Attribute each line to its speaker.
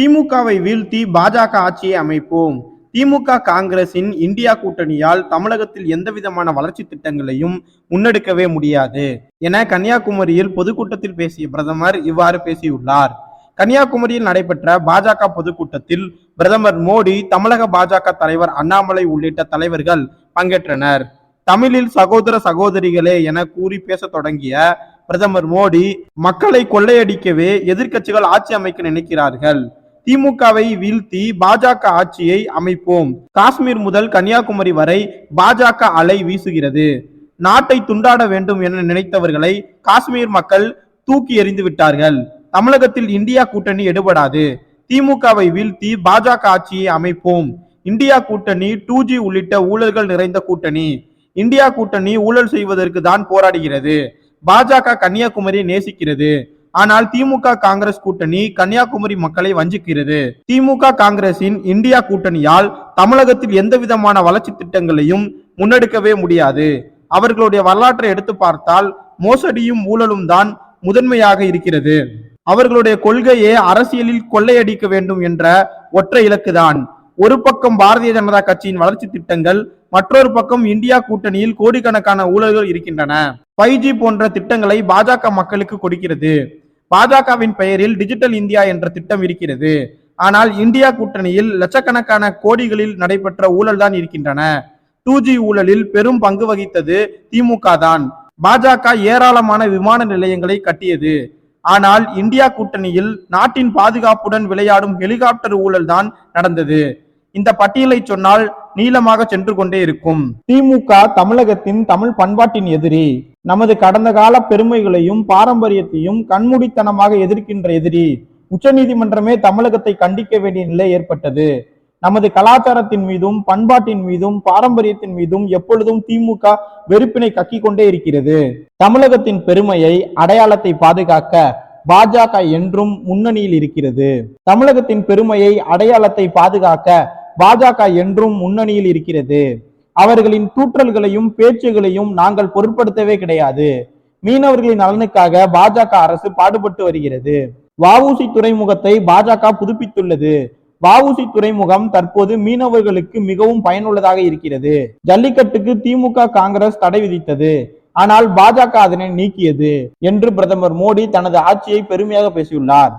Speaker 1: திமுகவை வீழ்த்தி பாஜக ஆட்சியை அமைப்போம். திமுக காங்கிரசின் இந்தியா கூட்டணியால் தமிழகத்தில் எந்தவிதமான வளர்ச்சி திட்டங்களையும் முன்னெடுக்கவே முடியாது என கன்னியாகுமரியில் பொதுக்கூட்டத்தில் பேசிய பிரதமர் இவ்வாறு பேசியுள்ளார். கன்னியாகுமரியில் நடைபெற்ற பாஜக பொதுக்கூட்டத்தில் பிரதமர் மோடி தமிழக பாஜக தலைவர் அண்ணாமலை உள்ளிட்ட தலைவர்கள் பங்கேற்றனர். தமிழில் சகோதர சகோதரிகளே என கூறி பேசத் தொடங்கிய பிரதமர் மோடி மக்களை கொள்ளையடிக்கவே எதிர்க்கட்சிகள் ஆட்சி அமைக்க நினைக்கிறார்கள். திமுகவை வீழ்த்தி பாஜக ஆட்சியை அமைப்போம். காஷ்மீர் முதல் கன்னியாகுமரி வரை பாஜக அலை வீசுகிறது. நாட்டை துண்டாட வேண்டும் என நினைத்தவர்களை காஷ்மீர் மக்கள் தூக்கி எறிந்து விட்டார்கள். தமிழகத்தில் இந்தியா கூட்டணி எடுபடாது. திமுகவை வீழ்த்தி பாஜக ஆட்சியை அமைப்போம். இந்தியா கூட்டணி டூ ஜி உள்ளிட்ட ஊழல்கள் நிறைந்த கூட்டணி. இந்தியா கூட்டணி ஊழல் செய்வதற்கு தான் போராடுகிறது. பாஜக கன்னியாகுமரியை நேசிக்கிறது. ஆனால் திமுக காங்கிரஸ் கூட்டணி கன்னியாகுமரி மக்களை வஞ்சிக்கிறது. திமுக காங்கிரசின் இந்தியா கூட்டணியால் தமிழகத்தில் எந்த விதமான வளர்ச்சி திட்டங்களையும் முன்னெடுக்கவே முடியாது. அவர்களுடைய வரலாற்றை எடுத்து பார்த்தால் மோசடியும் ஊழலும் தான் முதன்மையாக இருக்கிறது. அவர்களுடைய கொள்கையே அரசியலில் கொள்ளையடிக்க வேண்டும் என்ற ஒற்றை இலக்குதான். ஒரு பக்கம் பாரதிய ஜனதா கட்சியின் வளர்ச்சி திட்டங்கள் மற்றொரு பக்கம் இந்தியா கூட்டணியில் கோடிக்கணக்கான ஊழல்கள் இருக்கின்றன. ஃபைவ் ஜி போன்ற திட்டங்களை பாஜக மக்களுக்கு கொடுக்கிறது. பாஜகவின் பெயரில் டிஜிட்டல் இந்தியா என்ற திட்டம் இருக்கிறது. ஆனால் இந்தியா கூட்டணியில் லட்சக்கணக்கான கோடிகளில் நடைபெற்ற ஊழல் தான் இருக்கின்றன. டூ ஜி ஊழலில் பெரும் பங்கு வகித்தது திமுக தான் பாஜக ஏராளமான விமான நிலையங்களை கட்டியது. ஆனால் இந்தியா கூட்டணியில் நாட்டின் பாதுகாப்புடன் விளையாடும் ஹெலிகாப்டர் ஊழல் தான் நடந்தது. இந்த பட்டியலை சொன்னால் நீளமாக சென்று கொண்டே இருக்கும். திமுக தமிழகத்தின் தமிழ் பண்பாட்டின் எதிரி. நமது கடந்த கால பெருமைகளையும் பாரம்பரியத்தையும் கண்மூடித்தனமாக எதிர்க்கின்ற எதிரி உச்சநீதிமன்றமே தமிழகத்தை கண்டிக்க வேண்டிய நிலை ஏற்பட்டது. நமது கலாச்சாரத்தின் மீதும் பண்பாட்டின் மீதும் பாரம்பரியத்தின் மீதும் எப்பொழுதும் திமுக வெறுப்பினை கக்கி கொண்டே இருக்கிறது. தமிழகத்தின் பெருமையை அடையாளத்தை பாதுகாக்க பாஜக என்றும் முன்னணியில் இருக்கிறது. தமிழகத்தின் பெருமையை அடையாளத்தை பாதுகாக்க பாஜக என்றும் முன்னணியில் இருக்கிறது. அவர்களின் தூற்றல்களையும் பேச்சுகளையும் நாங்கள் பொருட்படுத்தவே கிடையாது. மீனவர்களின் நலனுக்காக பாஜக அரசு பாடுபட்டு வருகிறது. வஉசி துறைமுகத்தை பாஜக புதுப்பித்துள்ளது. வஉசி துறைமுகம் தற்போது மீனவர்களுக்கு மிகவும் பயனுள்ளதாக இருக்கிறது. ஜல்லிக்கட்டுக்கு திமுக காங்கிரஸ் தடை விதித்தது. ஆனால் பாஜக அதனை நீக்கியது என்று பிரதமர் மோடி தனது ஆட்சியை பெருமையாக பேசியுள்ளார்.